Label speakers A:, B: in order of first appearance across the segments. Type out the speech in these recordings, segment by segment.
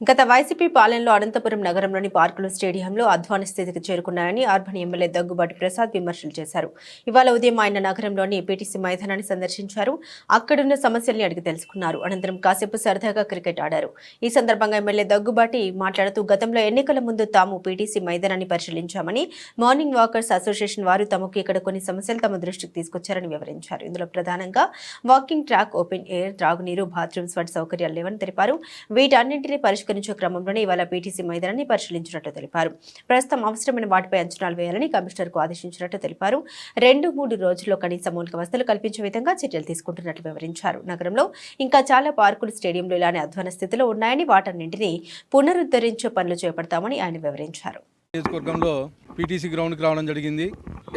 A: గత వైసీపీ పాలనలో అనంతపురం నగరంలోని పార్కులు స్టేడియంలో అధ్వాన స్థితికి చేరుకున్నాయని అర్బన్ ఎమ్మెల్యే దగ్గుబాటి ప్రసాద్ విమర్శలు చేశారు. ఇవాళ ఉదయం ఆయన నగరంలోని పీటీసీ మైదానాన్ని సందర్శించారు. అక్కడున్న సమస్యల్ని అడిగి తెలుసుకున్నారు. అనంతరం కాసేపు సరదాగా క్రికెట్ ఆడారు. ఈ సందర్భంగా ఎమ్మెల్యే దగ్గుబాటి మాట్లాడుతూ గతంలో ఎన్నికల ముందు తాము పీటీసీ మైదానాన్ని పరిశీలించామని మార్నింగ్ వాకర్స్ అసోసియేషన్ వారు తమకు ఇక్కడ కొన్ని సమస్యలు తమ దృష్టికి తీసుకొచ్చారని వివరించారు. ఇందులో ప్రధానంగా వాకింగ్ ట్రాక్ ఓపెన్ ఎయిర్ త్రాగునీరు బాత్రూమ్స్ వంటి సౌకర్యాలు లేవని తెలిపారు. వీటన్నింటినీ పరిష్కరించే క్రమంలోనే ఇవాళ పీటీసీ మైదానాన్ని పరిశీలించినట్టు తెలిపారు. ప్రస్తుతం అవసరమైన వాటిపై అంచనాలు వేయాలని కమిషనర్కు ఆదేశించినట్టు తెలిపారు. రెండు మూడు రోజుల్లో కనీస మౌలిక వసతులు కల్పించే విధంగా చర్యలు తీసుకుంటున్నట్లు వివరించారు. నగరంలో ఇంకా చాలా పార్కులు స్టేడియంలు ఇలానే అధ్వాన స్థితిలో ఉన్నాయని వాటన్నింటినీ పునరుద్ధరించే పనులు చేపడతామని ఆయన వివరించారు.
B: నియోజకవర్గంలో పీటీసీ గ్రౌండ్కి రావడం జరిగింది.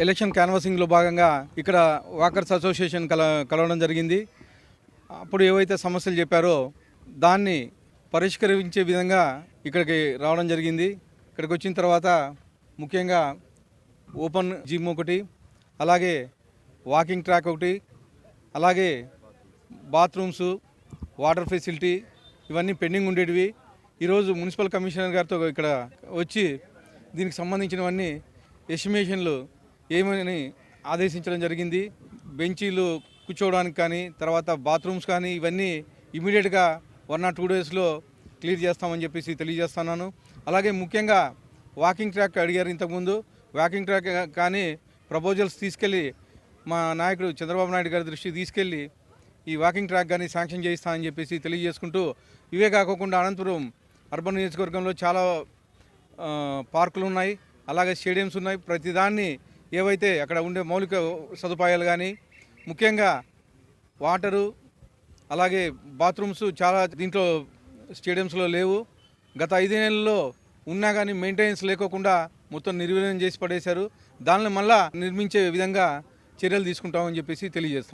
B: ఎలక్షన్ క్యాన్వాసింగ్లో భాగంగా ఇక్కడ వాకర్స్ అసోసియేషన్ కల కలవడం జరిగింది. అప్పుడు ఏవైతే సమస్యలు చెప్పారో దాన్ని పరిష్కరించే విధంగా ఇక్కడికి రావడం జరిగింది. ఇక్కడికి వచ్చిన తర్వాత ముఖ్యంగా ఓపెన్ జిమ్ ఒకటి అలాగే వాకింగ్ ట్రాక్ ఒకటి అలాగే బాత్రూమ్స్ వాటర్ ఫెసిలిటీ ఇవన్నీ పెండింగ్ ఉండేటివి. ఈరోజు మున్సిపల్ కమిషనర్ గారితో ఇక్కడ వచ్చి దీనికి సంబంధించినవన్నీ ఎస్టిమేషన్లు ఏమని ఆదేశించడం జరిగింది. బెంచీలు కూర్చోవడానికి కానీ తర్వాత బాత్రూమ్స్ కానీ ఇవన్నీ ఇమీడియట్గా వన్ ఆర్ టూ డేస్లో క్లియర్ చేస్తామని చెప్పేసి తెలియజేస్తున్నాను. అలాగే ముఖ్యంగా వాకింగ్ ట్రాక్ అడిగారు ఇంతకుముందు. వాకింగ్ ట్రాక్ కానీ ప్రపోజల్స్ తీసుకెళ్ళి మా నాయకుడు చంద్రబాబు నాయుడు గారి దృష్టికి తీసుకెళ్ళి ఈ వాకింగ్ ట్రాక్ కానీ శాంక్షన్ చేయిస్తామని చెప్పేసి తెలియజేసుకుంటూ ఇవే కాకుండా అనంతపురం అర్బన్ నియోజకవర్గంలో చాలా పార్కులు ఉన్నాయి. అలాగే స్టేడియంస్ ఉన్నాయి. ప్రతిదాన్ని ఏవైతే అక్కడ ఉండే మౌలిక సదుపాయాలు కానీ ముఖ్యంగా వాటరు అలాగే బాత్రూమ్స్ చాలా దీంట్లో స్టేడియంస్లో లేవు. గత ఐదేళ్ళలో ఉన్నా కానీ మెయింటెనెన్స్ లేకోకుండా మొత్తం నిర్వీర్యం చేసి పడేశారు. దానిని మళ్ళా నిర్మించే విధంగా చర్యలు తీసుకుంటామని చెప్పేసి తెలియజేస్తాం